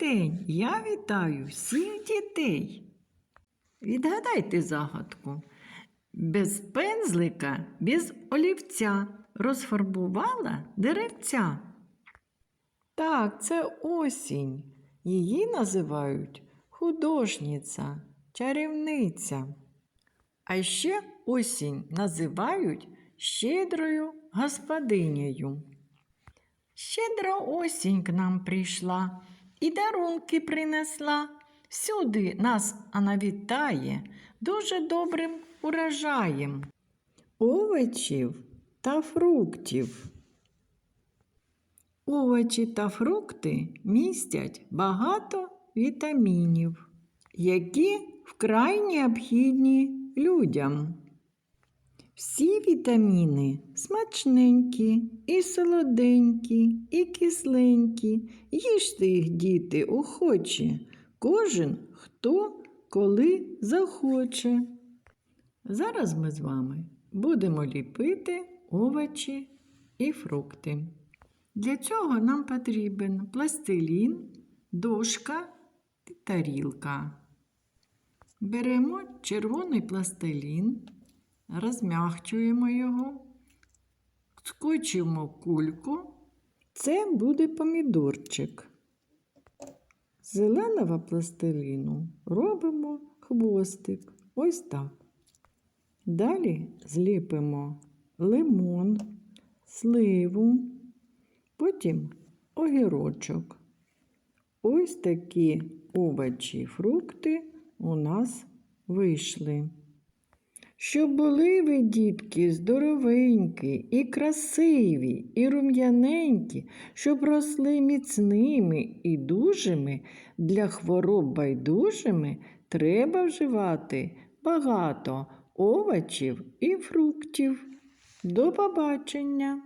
день! Я вітаю всіх дітей. Відгадайте загадку. Без пензлика, без олівця розфарбувала деревця. Так, це осінь. Її називають художниця, чарівниця. А ще осінь називають щедрою господинею. Щедра осінь к нам прийшла і дарунки принесла. Всюди нас вона вітає дуже добрим урожаєм. Овочів та фруктів. Овочі та фрукти містять багато вітамінів, які вкрай необхідні людям. Всі вітаміни смачненькі, і солоденькі, і кисленькі. Їжте їх, діти, охоче, кожен хто коли захоче. Зараз ми з вами будемо ліпити овочі і фрукти. Для цього нам потрібен пластилін, дошка і тарілка. Беремо червоний пластилін, розмягчуємо його, скочуємо кульку. Це буде помідорчик. Зеленого пластиліну робимо хвостик. Ось так. Далі зліпимо лимон, сливу, потім огірочок. Ось такі овочі, фрукти у нас вийшли. Щоб були ви, дітки, здоровенькі, і красиві, і рум'яненькі, щоб росли міцними і дужими, для хвороб байдужими треба вживати багато овочів і фруктів. До побачення!